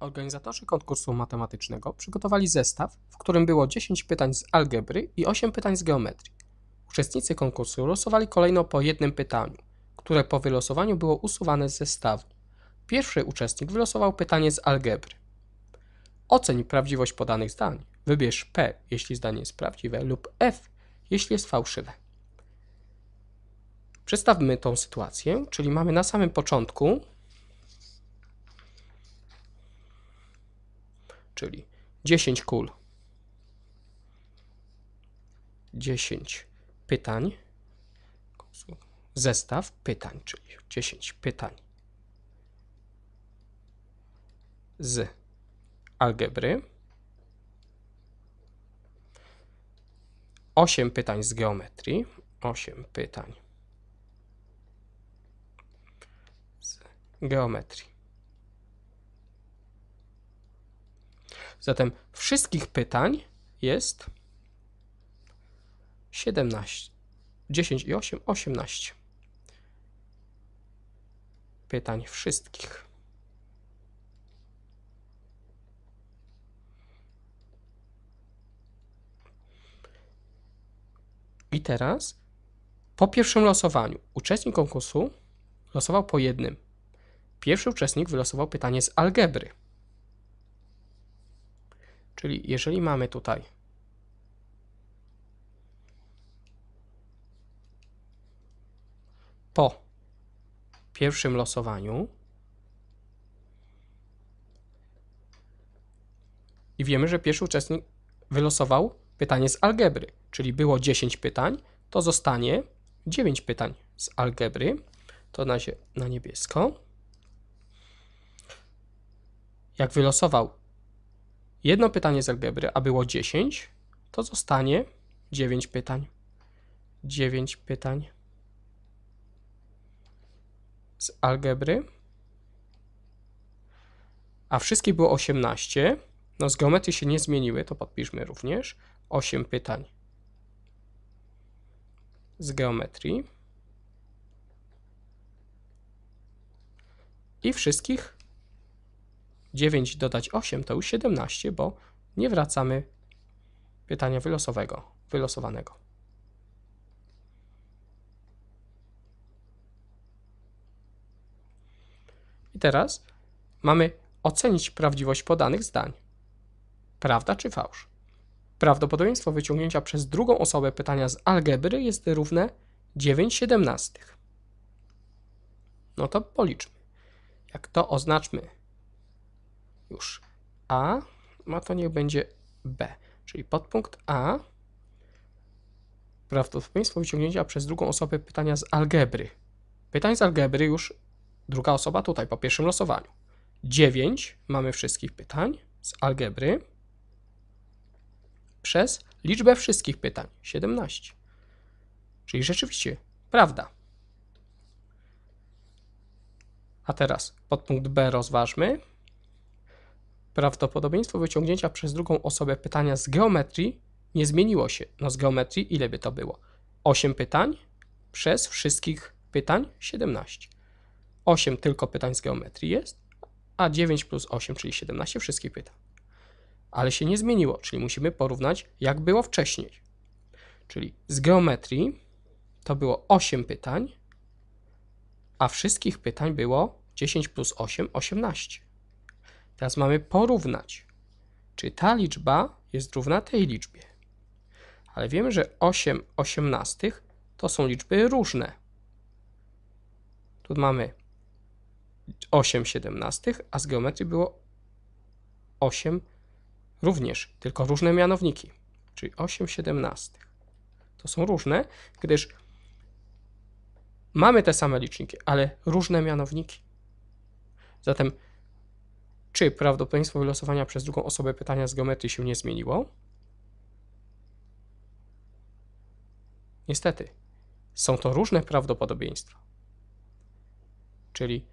Organizatorzy konkursu matematycznego przygotowali zestaw, w którym było 10 pytań z algebry i 8 pytań z geometrii. Uczestnicy konkursu losowali kolejno po jednym pytaniu, które po wylosowaniu było usuwane z zestawu. Pierwszy uczestnik wylosował pytanie z algebry. Oceń prawdziwość podanych zdań. Wybierz P, jeśli zdanie jest prawdziwe, lub F, jeśli jest fałszywe. Przedstawmy tą sytuację, czyli mamy na samym początku czyli 10 kul, 10 pytań, zestaw pytań, czyli 10 pytań. Z algebry, 8 pytań z geometrii, 8 pytań z geometrii. Zatem wszystkich pytań jest 17. 10 i 8, 18. Pytań wszystkich. I teraz po pierwszym losowaniu uczestnik konkursu losował po jednym. Pierwszy uczestnik wylosował pytanie z algebry. Czyli jeżeli mamy tutaj po pierwszym losowaniu i wiemy, że pierwszy uczestnik wylosował pytanie z algebry, czyli było 10 pytań, to zostanie 9 pytań z algebry. To na, na niebiesko. Jak wylosował jedno pytanie z algebry, a było 10, to zostanie 9 pytań. 9 pytań z algebry. A wszystkie było 18. No z geometrii się nie zmieniły, to podpiszmy również. 8 pytań z geometrii. I wszystkich 9 dodać 8 to już 17, bo nie wracamy pytania wylosowego, wylosowanego. I teraz mamy ocenić prawdziwość podanych zdań. Prawda czy fałsz? Prawdopodobieństwo wyciągnięcia przez drugą osobę pytania z algebry jest równe 9 siedemnastych. No to policzmy. Jak to oznaczmy już A, a to niech będzie B. Czyli podpunkt A prawdopodobieństwo wyciągnięcia przez drugą osobę pytania z algebry. Pytań z algebry już druga osoba tutaj po pierwszym losowaniu. 9 mamy wszystkich pytań z algebry przez liczbę wszystkich pytań 17. Czyli rzeczywiście prawda. A teraz podpunkt B rozważmy prawdopodobieństwo wyciągnięcia przez drugą osobę pytania z geometrii nie zmieniło się. No z geometrii ile by to było? 8 pytań przez wszystkich pytań 17. 8 tylko pytań z geometrii jest, a 9 plus 8, czyli 17 wszystkich pytań. Ale się nie zmieniło, czyli musimy porównać jak było wcześniej. Czyli z geometrii to było 8 pytań, a wszystkich pytań było 10 plus 8, 18. Teraz mamy porównać, czy ta liczba jest równa tej liczbie. Ale wiemy, że 8 osiemnastych to są liczby różne. Tu mamy 8 siedemnastych, a z geometrii było 8 również, tylko różne mianowniki, czyli 8 siedemnastych. To są różne, gdyż mamy te same liczniki, ale różne mianowniki. Zatem czy prawdopodobieństwo wylosowania przez drugą osobę pytania z geometrii się nie zmieniło? Niestety, są to różne prawdopodobieństwa. Czyli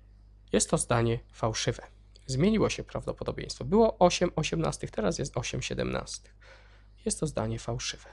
jest to zdanie fałszywe. Zmieniło się prawdopodobieństwo. Było 8 osiemnastych, teraz jest 8 siedemnastych. Jest to zdanie fałszywe.